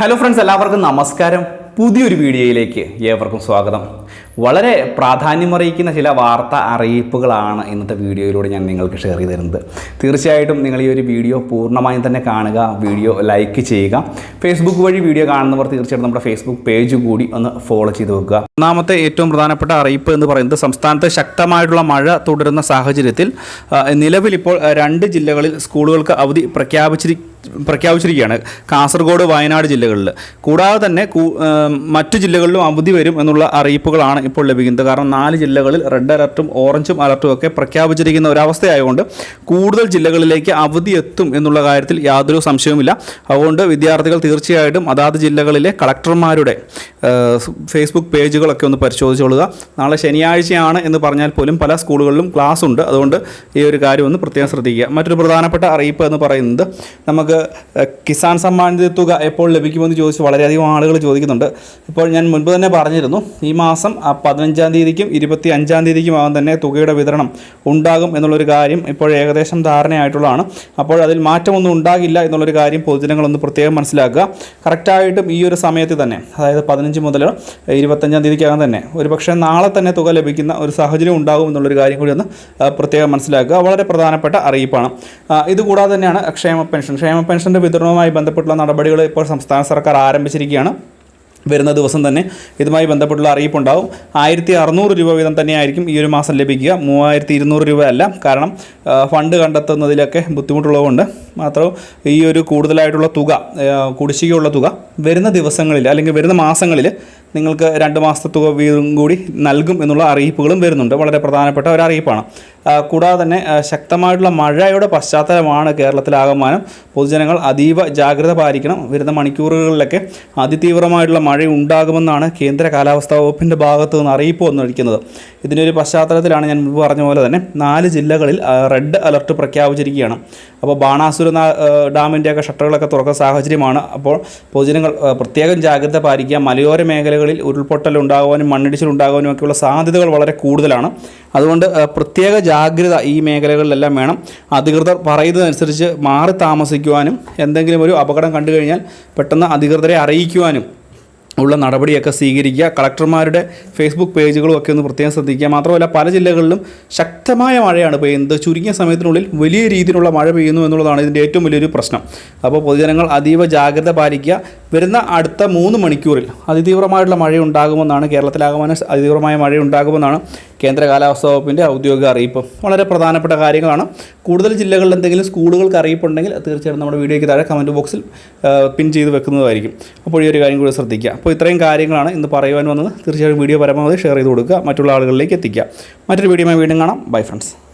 Hello friends എല്ലാവർക്കും നമസ്കാരം. പുതിയൊരു വീഡിയോയിലേക്ക് ഏവർക്കും സ്വാഗതം. വളരെ പ്രാധാന്യമറിയിക്കുന്ന ചില വാർത്ത അറിയിപ്പുകളാണ് ഇന്നത്തെ വീഡിയോയിലൂടെ ഞാൻ നിങ്ങൾക്ക് ഷെയർ ചെയ്ത് തരുന്നത്. തീർച്ചയായിട്ടും നിങ്ങൾ ഈ ഒരു വീഡിയോ പൂർണമായും തന്നെ കാണുക വീഡിയോ ലൈക്ക് ചെയ്യുക. ഫേസ്ബുക്ക് വഴി വീഡിയോ കാണുന്നവർ തീർച്ചയായിട്ടും നമ്മുടെ ഫേസ്ബുക്ക് പേജ് കൂടി ഒന്ന് ഫോളോ ചെയ്ത് വെക്കുക. ഒന്നാമത്തെ ഏറ്റവും പ്രധാനപ്പെട്ട അറിയിപ്പ് എന്ന് പറയുന്നത് സംസ്ഥാനത്ത് ശക്തമായിട്ടുള്ള മഴ തുടരുന്ന സാഹചര്യത്തിൽ നിലവിൽ നിലവിലിപ്പോൾ രണ്ട് ജില്ലകളിൽ സ്കൂളുകൾക്ക് അവധി പ്രഖ്യാപിച്ചിരി പ്രഖ്യാപിച്ചിരിക്കുകയാണ്. കാസർഗോഡ് വയനാട് ജില്ലകളിൽ കൂടാതെ തന്നെ മറ്റു ജില്ലകളിലും അവധി വരും എന്നുള്ള അറിയിപ്പുകളാണ് ഇപ്പോൾ ലഭിക്കുന്നത്. കാരണം നാല് ജില്ലകളിൽ റെഡ് അലർട്ടും ഓറഞ്ചും അലർട്ടും ഒക്കെ പ്രഖ്യാപിച്ചിരിക്കുന്ന ഒരവസ്ഥയായതുകൊണ്ട് കൂടുതൽ ജില്ലകളിലേക്ക് അവധി എത്തും എന്നുള്ള കാര്യത്തിൽ യാതൊരു സംശയവുമില്ല. അതുകൊണ്ട് വിദ്യാർത്ഥികൾ തീർച്ചയായിട്ടും അതാത് ജില്ലകളിലെ കളക്ടർമാരുടെ ഫേസ്ബുക്ക് പേജുകളൊക്കെ ഒന്ന് പരിശോധിച്ചുകൊള്ളുക നാളെ ശനിയാഴ്ചയാണ് എന്ന് പറഞ്ഞാൽ പോലും പല സ്കൂളുകളിലും ക്ലാസ് ഉണ്ട് അതുകൊണ്ട് ഈ ഒരു കാര്യം ഒന്ന് പ്രത്യേകം ശ്രദ്ധിക്കുക. മറ്റൊരു പ്രധാനപ്പെട്ട അറിയിപ്പ് എന്ന് പറയുന്നത് നമുക്ക് ആ, കിസാൻ സമ്മാൻ തുക എപ്പോൾ ലഭിക്കുമെന്ന് ചോദിച്ച് വളരെയധികം ആളുകൾ ചോദിക്കുന്നുണ്ട്. ഇപ്പോൾ ഞാൻ മുൻപ് തന്നെ പറഞ്ഞിരുന്നു ഈ മാസം പതിനഞ്ചാം തീയതിക്കും ഇരുപത്തി അഞ്ചാം തീയതിക്കുമാകും തന്നെ തുകയുടെ വിതരണം ഉണ്ടാകും എന്നുള്ളൊരു കാര്യം ഇപ്പോൾ ഏകദേശം ധാരണയായിട്ടുള്ളതാണ്. അപ്പോൾ അതിൽ മാറ്റമൊന്നും ഉണ്ടാകില്ല എന്നുള്ളൊരു കാര്യം പൊതുജനങ്ങളൊന്ന് പ്രത്യേകം മനസ്സിലാക്കുക. കറക്റ്റായിട്ടും ഈ ഒരു സമയത്ത് തന്നെ അതായത് പതിനഞ്ച് മുതൽ ഇരുപത്തഞ്ചാം തീയതിക്കകം തന്നെ ഒരു പക്ഷേ നാളെ തന്നെ തുക ലഭിക്കുന്ന ഒരു സാഹചര്യം ഉണ്ടാകും എന്നുള്ളൊരു കാര്യം കൂടി ഒന്ന് പ്രത്യേകം മനസ്സിലാക്കുക. വളരെ പ്രധാനപ്പെട്ട അറിയിപ്പാണ്. ഇതുകൂടാതെ തന്നെയാണ് ക്ഷേമ പെൻഷൻ ക്ഷേമ പെൻഷന്റെ വിതരണവുമായി ബന്ധപ്പെട്ടുള്ള നടപടികൾ ഇപ്പോൾ സംസ്ഥാന സർക്കാർ ആരംഭിച്ചിരിക്കുകയാണ്. വരുന്ന ദിവസം തന്നെ ഇതുമായി ബന്ധപ്പെട്ടുള്ള അറിയിപ്പുണ്ടാവും. ആയിരത്തി അറുന്നൂറ് രൂപ വീതം തന്നെയായിരിക്കും ഈ ഒരു മാസം ലഭിക്കുക. മൂവായിരത്തി ഇരുന്നൂറ് രൂപയല്ല കാരണം ഫണ്ട് കണ്ടെത്തുന്നതിലൊക്കെ ബുദ്ധിമുട്ടുള്ളതുകൊണ്ട് മാത്രം ഈ ഒരു കൂടുതലായിട്ടുള്ള തുക കുടിശ്ശികയുള്ള തുക വരുന്ന ദിവസങ്ങളിൽ അല്ലെങ്കിൽ വരുന്ന മാസങ്ങളിൽ നിങ്ങൾക്ക് രണ്ട് മാസത്തെ തുക വീതം കൂടി നൽകും എന്നുള്ള അറിയിപ്പുകളും വരുന്നുണ്ട്. വളരെ പ്രധാനപ്പെട്ട ഒരു അറിയിപ്പാണ്. കൂടാതെ തന്നെ ശക്തമായിട്ടുള്ള മഴയുടെ പശ്ചാത്തലമാണ് കേരളത്തിലാകമാനം പൊതുജനങ്ങൾ അതീവ ജാഗ്രത പാലിക്കണം. വരുന്ന മണിക്കൂറുകളിലൊക്കെ അതിതീവ്രമായിട്ടുള്ള മഴ ഉണ്ടാകുമെന്നാണ് കേന്ദ്ര കാലാവസ്ഥാ വകുപ്പിന്റെ ഭാഗത്തു നിന്ന് അറിയിപ്പ് വന്നിരിക്കുന്നത്. ഇതിന്റെ ഒരു പശ്ചാത്തലത്തിലാണ് ഞാൻ മുമ്പ് പറഞ്ഞ പോലെ തന്നെ നാല് ജില്ലകളിൽ റെഡ് അലർട്ട് പ്രഖ്യാപിച്ചിരിക്കുകയാണ്. അപ്പോൾ ബാണാസുര ഡാമിന്റെയൊക്കെ ഷട്ടറുകളൊക്കെ തുറക്കുന്ന സാഹചര്യമാണ് അപ്പോൾ പൊതുജനങ്ങൾ പ്രത്യേകം ജാഗ്രത പാലിക്കുക. മലയോര മേഖലകളിൽ ഉരുൾപൊട്ടൽ ഉണ്ടാകുവാനും മണ്ണിടിച്ചിൽ ഉണ്ടാകുവാനും ഒക്കെയുള്ള സാധ്യതകൾ വളരെ കൂടുതലാണ്. അതുകൊണ്ട് പ്രത്യേക ജാഗ്രത ഈ മേഖലകളിലെല്ലാം വേണം. അധികൃതർ പറയുന്നതനുസരിച്ച് മാറി താമസിക്കുവാനും എന്തെങ്കിലും ഒരു അപകടം കണ്ടു കഴിഞ്ഞാൽ പെട്ടെന്ന് അധികൃതരെ അറിയിക്കുവാനും ഉള്ള നടപടിയൊക്കെ സ്വീകരിക്കുക. കളക്ടർമാരുടെ ഫേസ്ബുക്ക് പേജുകളും ഒക്കെ ഒന്ന് പ്രത്യേകം ശ്രദ്ധിക്കുക. മാത്രമല്ല പല ജില്ലകളിലും ശക്തമായ മഴയാണ് പെയ്യുന്നത്. ചുരുങ്ങിയ സമയത്തിനുള്ളിൽ വലിയ രീതിയിലുള്ള മഴ പെയ്യുന്നു എന്നുള്ളതാണ് ഇതിന്റെ ഏറ്റവും വലിയൊരു പ്രശ്നം. അപ്പോൾ പൊതുജനങ്ങൾ അതീവ ജാഗ്രത പാലിക്കുക. വരുന്ന അടുത്ത മൂന്ന് മണിക്കൂറിൽ അതിതീവ്രമായിട്ടുള്ള മഴ ഉണ്ടാകുമെന്നാണ് കേരളത്തിലാകമാനം അതിതീവ്രമായ മഴ ഉണ്ടാകുമെന്നാണ് കേന്ദ്ര കാലാവസ്ഥാ വകുപ്പിന്റെ ഔദ്യോഗിക അറിയിപ്പ്. വളരെ പ്രധാനപ്പെട്ട കാര്യങ്ങളാണ്. കൂടുതൽ ജില്ലകളിൽ എന്തെങ്കിലും സ്കൂളുകൾക്ക് അറിയിപ്പുണ്ടെങ്കിൽ തീർച്ചയായിട്ടും നമ്മുടെ വീഡിയോയ്ക്ക് താഴെ കമന്റ് ബോക്സിൽ പിൻ ചെയ്ത് വെക്കുന്നതായിരിക്കും. അപ്പോൾ ഈ ഒരു കാര്യം കൂടി ശ്രദ്ധിക്കുക. അപ്പോൾ ഇത്രയും കാര്യങ്ങളാണ് ഇന്ന് പറയുവാൻ വന്നത്. തീർച്ചയായിട്ടും വീഡിയോ പരമാവധി ഷെയർ ചെയ്ത് കൊടുക്കുക. മറ്റുള്ള ആളുകളിലേക്ക് എത്തിക്കുക. മറ്റൊരു വീഡിയോയുമായി വീണ്ടും കാണാം. Bye friends